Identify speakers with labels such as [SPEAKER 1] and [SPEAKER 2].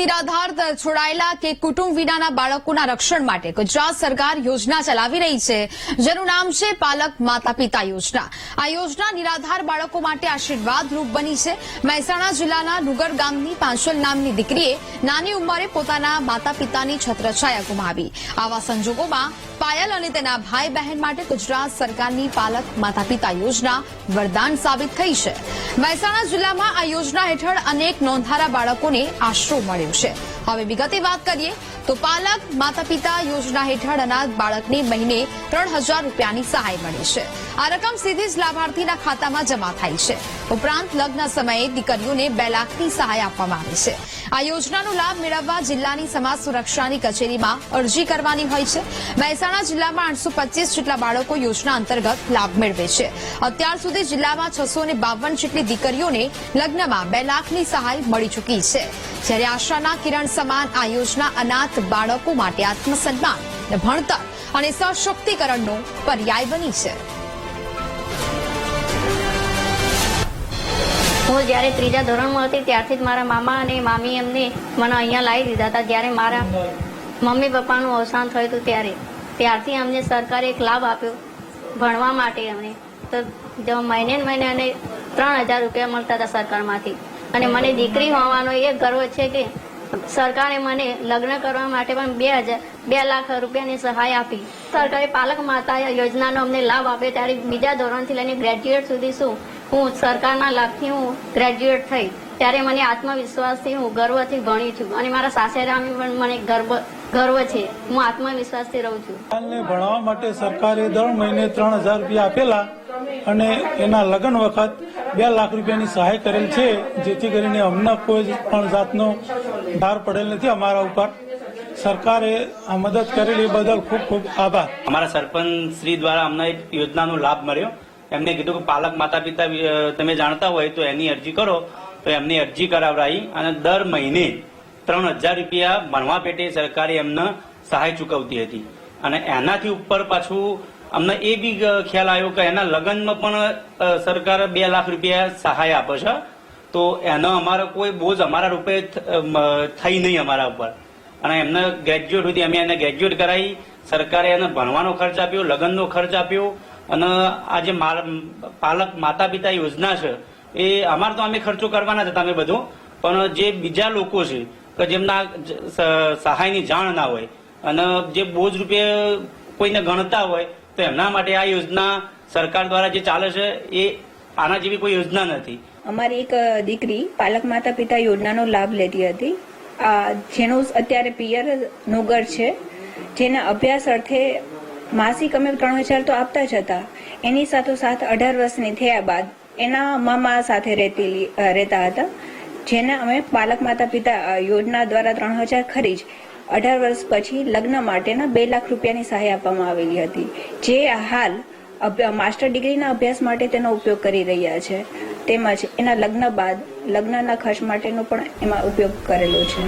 [SPEAKER 1] નિરાધાર છોડાયેલા કે કુટુંબ વિનાના બાળકોના રક્ષણ માટે ગુજરાત સરકાર યોજના ચલાવી રહી છે, જેનું નામ છે પાલક માતા પિતા યોજના. આ યોજના નિરાધાર બાળકો માટે આશીર્વાદરૂપ બની છે. મહેસાણા જિલ્લાના નુગર ગામની પાંચલ નામની દીકરીએ નાની ઉંમરે પોતાના માતા પિતાની છત્રછાયા ગુમાવી. આવા સંજોગોમાં પાયલ અને તેના ભાઈ બહેન માટે ગુજરાત સરકારની પાલક માતા પિતા યોજના વરદાન સાબિત થઈ છે. મહેસાણા જિલ્લામાં આ યોજના હેઠળ અનેક નોંધારા બાળકોને આશરો મળ્યો છે. હવે વિગતે વાત કરીએ તો પાલક માતા પિતા યોજના હેઠળ અનાથ બાળકને મહિને ત્રણ હજાર રૂપિયાની સહાય મળે છે. આ રકમ સીધી જ લાભાર્થીના ખાતામાં જમા થાય છે. ઉપરાંત લગ્ન સમયે દીકરીઓને બે લાખની સહાય આપવામાં આવે છે. આ યોજનાનો લાભ મેળવવા જિલ્લાની સમાજ સુરક્ષાની કચેરીમાં અરજી કરવાની હોય છે. મહેસાણા જિલ્લામાં આઠસો જેટલા બાળકો યોજના અંતર્ગત લાભ મેળવે છે. અત્યાર સુધી જિલ્લામાં છસો જેટલી દીકરીઓને લગ્નમાં બે લાખની સહાય મળી ચૂકી છે. જ્યારે આશાના કિરણ સમાન આ યોજના અનાથ બાળકો માટે આત્મસન્માન ભણતર અને સશક્તિકરણનો પર્યાય બની છે.
[SPEAKER 2] હું જ્યારે ત્રીજા ધોરણમાં હતી ત્યારથી જ મારા મામા અને મામી એમને મને અહીંયા લાવી દીધા હતા. જ્યારે મારા મમ્મી પપ્પાનું અવસાન થયું હતું ત્યારે. ત્યારથી અમને સરકારે એક લાભ આપ્યો ભણવા માટે અમને તો મહિને મહિને અને ત્રણ હજાર રૂપિયા મળતા હતા સરકારમાંથી. અને મને દીકરી હોવાનો એ ગર્વ છે કે સરકારે મને લગ્ન કરવા માટે પણ બે હજાર બે લાખ રૂપિયાની સહાય આપી. સરકારે પાલક માતા યોજનાનો અમને લાભ આપ્યો ત્યારે બીજા ધોરણથી લઈને ગ્રેજ્યુએટ સુધી શું હું સરકારના લાભથી હું ગ્રેજ્યુએટ થઈ ત્યારે મને આત્મવિશ્વાસથી હું ગર્વથી ભણી છું. અને મારા સાસેરામી પણ મને ગર્વ ગર્વ છે. હું આત્મવિશ્વાસથી રહું છું.
[SPEAKER 3] ભણવા માટે સરકારે દર મહિને ત્રણ હજાર રૂપિયા આપેલા અને એના લગ્ન વખત બે લાખ રૂપિયાની સહાય કરેલ છે, જેથી કરીને અમને કોઈ પણ જાતનો ભાર પડેલ નથી અમારા ઉપર. સરકારે આ મદદ કરેલી એ બદલ ખૂબ ખૂબ આભાર.
[SPEAKER 4] અમારા સરપંચ શ્રી દ્વારા અમને એક યોજનાનો લાભ મળ્યો. એમને કીધું કે પાલક માતા પિતા તમે જાણતા હોય તો એની અરજી કરો. તો એમની અરજી કરાવડાવી અને દર મહિને ત્રણ હજાર રૂપિયા ભણવા પેટે સરકારે એમને સહાય ચૂકવતી હતી. અને એનાથી ઉપર પાછું અમને એ બી ખ્યાલ આવ્યો કે એના લગ્નમાં પણ સરકાર બે લાખ રૂપિયા સહાય આપે છે. તો એનો અમારો કોઈ બોજ અમારા રૂપે થઈ નહીં અમારા ઉપર. અને એમને ગ્રેજ્યુએટ સુધી અમે એને ગ્રેજ્યુએટ કરાવી, સરકારે એને ભણવાનો ખર્ચ આપ્યો, લગ્નનો ખર્ચ આપ્યો. અને આ જે પાલક માતા પિતા યોજના છે, એ અમારે તો અમે ખર્ચો કરવાના જ હતા અમે બધો. પણ જે બીજા લોકો છે, કે જેમના સહાયની જાણ ના હોય, અને જે બોજ રૂપે કોઈને ગણતા હોય તો એમના માટે આ યોજના સરકાર દ્વારા જે ચાલે છે, એ આના જેવી કોઈ યોજના નથી.
[SPEAKER 5] અમારી એક દીકરી પાલક માતા પિતા યોજનાનો લાભ લેતી હતી. જેનું અત્યારે પિયર નોગર છે, જેના અભ્યાસ અર્થે માસિક અમે ત્રણ હજાર તો આપતા જ હતા. એની સાથોસાથ અઢાર વર્ષની થયા બાદ એના મામા સાથે રહેતી રહેતા હતા. જેને અમે પાલક માતા પિતા યોજના દ્વારા ત્રણ હજાર ખરી જ અઢાર વર્ષ પછી લગ્ન માટેના બે લાખ રૂપિયાની સહાય આપવામાં આવેલી હતી. જે હાલ માસ્ટર ડિગ્રીના અભ્યાસ માટે તેનો ઉપયોગ કરી રહ્યા છે. તેમજ એના લગ્ન બાદ લગ્નના ખર્ચ માટેનો પણ એમાં ઉપયોગ કરેલો છે.